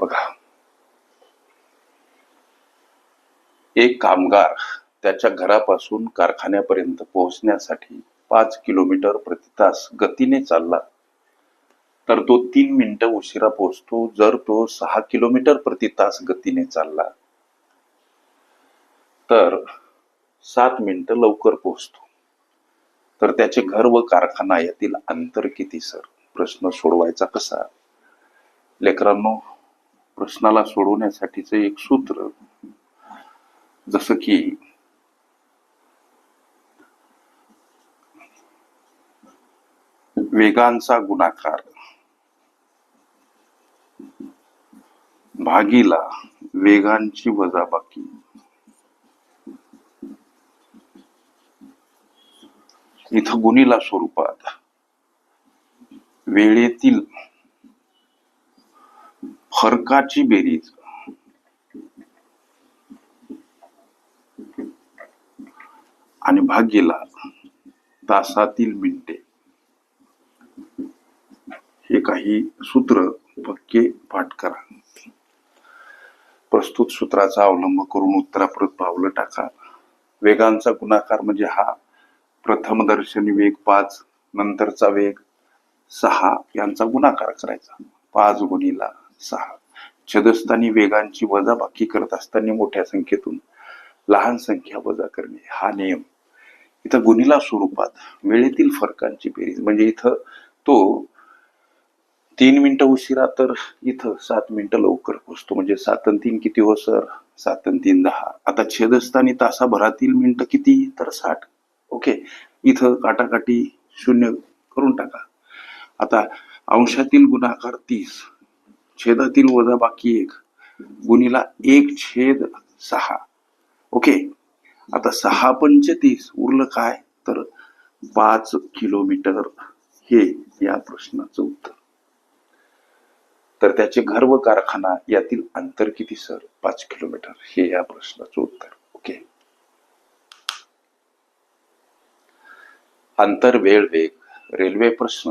बघा. एक कामगार त्याच्या घरापासून कारखान्यापर्यंत पोहोचण्यासाठी पाच किलोमीटर प्रति तास गतीने चालला. तर तो तीन मिनिटं उशिरा पोहोचतो जर तो सहा किलोमीटर प्रति तास गतीने चालला. तर सात मिनिटं लवकर पोहोचतो. तर त्याचे घर व कारखाना यातील अंतर किती सर? प्रश्न सोडवायचा कसा? लेकरांनो प्रश्नाला सोडवण्यासाठीच एक सूत्र. जसं की वेगांचा गुणाकार. भागीला वेगांची वजाबाकी. इथं गुणीला स्वरूपात वेळेतील फरकाची बेरीज. आणि भाग्यला तासातील मिनिटे. हे काही सूत्र पक्के पाठ करा. प्रस्तुत सूत्राचा अवलंब करून उत्तराप्रत पावलं टाका. वेगांचा गुणाकार म्हणजे हा. प्रथम दर्शनी वेग पाच नंतरचा वेग सहा यांचा गुणाकार करायचा. पाच गुणीला सहा छदस्थानी वेगांची वजाबाकी करत असताना मोठ्या संख्येतून लहान संख्या वजा करणे हा नियम. इथं गुणीला स्वरूपात वेळेतील फरकांची बेरीज म्हणजे इथं तो तीन मिनिटं उशिरा तर इथं सात मिनिटं लवकर पोचतो म्हणजे सात आणि तीन किती हो सर? सात आणि तीन दहा. आता छेदस्थानी तासाभरातील मिनिटं किती? तर साठ. ओके. इथं काटाकाटी शून्य करून टाका. आता अंशातील गुणाकार तीस. छेदातील वजा बाकी एक. गुणीला एक छेद सहा. ओके? आता सहा पंच तीस उरलं काय? तर पाच किलोमीटर हे या प्रश्नाचं उत्तर. तर त्याचे घर व कारखाना यातील अंतर किती सर? पाच किलोमीटर. हे या प्रश्नाचं उत्तर. ओके? अंतर वेळ वेग रेल्वे प्रश्न.